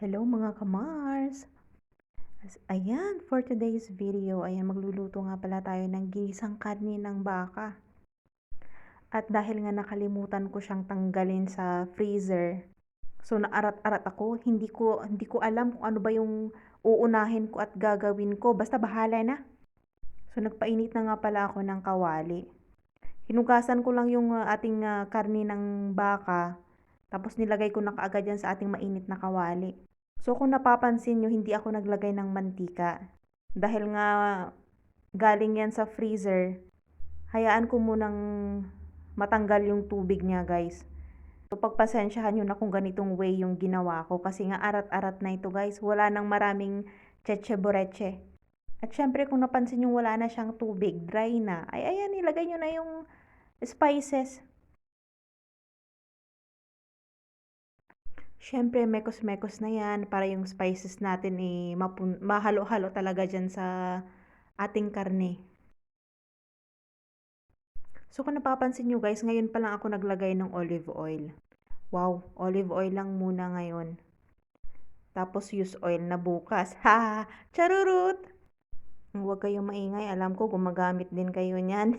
Hello mga kamars! Ayan, for today's video, ayan, magluluto nga pala tayo ng ginisang karne ng baka. At dahil nga nakalimutan ko siyang tanggalin sa freezer, so naarat-arat ako, hindi ko, hindi ko alam kung ano ba yung uunahin ko at gagawin ko. Basta bahala na. So nagpainit na nga pala ako ng kawali. Hinugasan ko lang yung uh, ating uh, karne ng baka, tapos nilagay ko na kaagad yan sa ating mainit na kawali. So kung napapansin nyo, hindi ako naglagay ng mantika. Dahil nga galing yan sa freezer, hayaan ko munang matanggal yung tubig niya guys. So pagpasensyahan nyo na kung ganitong way yung ginawa ko kasi nga arat-arat na ito guys. Wala nang maraming cheche boreche. At syempre kung napansin nyo wala na siyang tubig, dry na, ay ayan ilagay nyo na yung spices. Syempre, mekos-mekos na yan para yung spices natin eh, mapun- mahalo-halo talaga dyan sa ating karne. So kung napapansin nyo guys, ngayon pa lang ako naglagay ng olive oil. Wow, olive oil lang muna ngayon. Tapos use oil na bukas. Ha! Charurut! Huwag kayong maingay. Alam ko gumagamit din kayo niyan.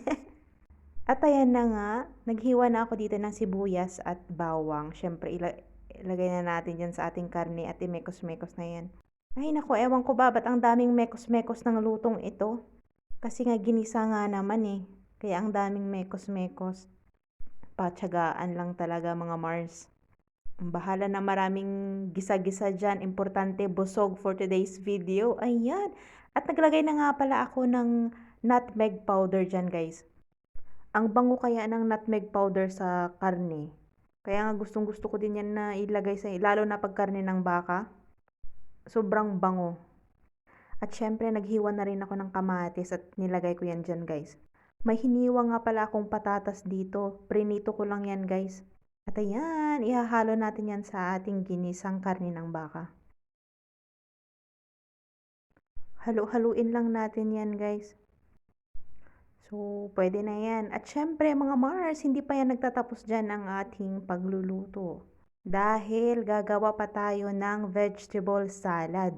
at ayan na nga, naghiwa na ako dito ng sibuyas at bawang. Siyempre, ila- ilagay na natin dyan sa ating karne at imekos-mekos na yan. Ay nako, ewan ko ba, ba't ang daming mekos-mekos ng lutong ito? Kasi nga ginisa nga naman eh. Kaya ang daming mekos-mekos. Patsagaan lang talaga mga Mars. Bahala na maraming gisa-gisa dyan. Importante, busog for today's video. Ayan. At naglagay na nga pala ako ng nutmeg powder dyan guys. Ang bango kaya ng nutmeg powder sa karne. Kaya nga gustong gusto ko din yan na ilagay sa, lalo na pag karne ng baka. Sobrang bango. At syempre, naghiwa na rin ako ng kamatis at nilagay ko yan dyan guys. May hiniwa nga pala akong patatas dito. Prinito ko lang yan guys. At ayan, ihahalo natin yan sa ating ginisang karne ng baka. Halo-haluin lang natin yan guys. So, pwede na yan. At syempre mga Mars, hindi pa yan nagtatapos dyan ang ating pagluluto. Dahil gagawa pa tayo ng vegetable salad.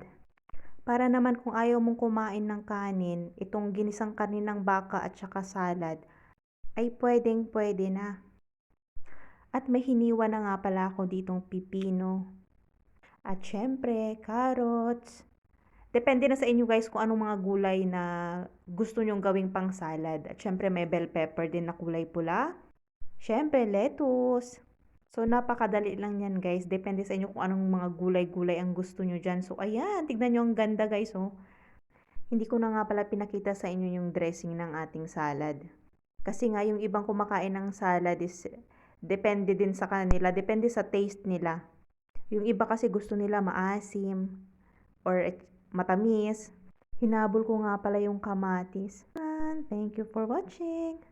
Para naman kung ayaw mong kumain ng kanin, itong ginisang kanin ng baka at saka salad, ay pwedeng pwede na. At may hiniwa na nga pala ako ditong pipino. At syempre, carrots. Depende na sa inyo guys kung anong mga gulay na gusto nyong gawing pang salad. At syempre may bell pepper din na kulay pula. Syempre, lettuce. So, napakadali lang yan guys. Depende sa inyo kung anong mga gulay-gulay ang gusto nyo dyan. So, ayan. Tignan nyo ang ganda guys. Oh. Hindi ko na nga pala pinakita sa inyo yung dressing ng ating salad. Kasi nga yung ibang kumakain ng salad is depende din sa kanila. Depende sa taste nila. Yung iba kasi gusto nila maasim or matamis. Hinabol ko nga pala yung kamatis. And thank you for watching.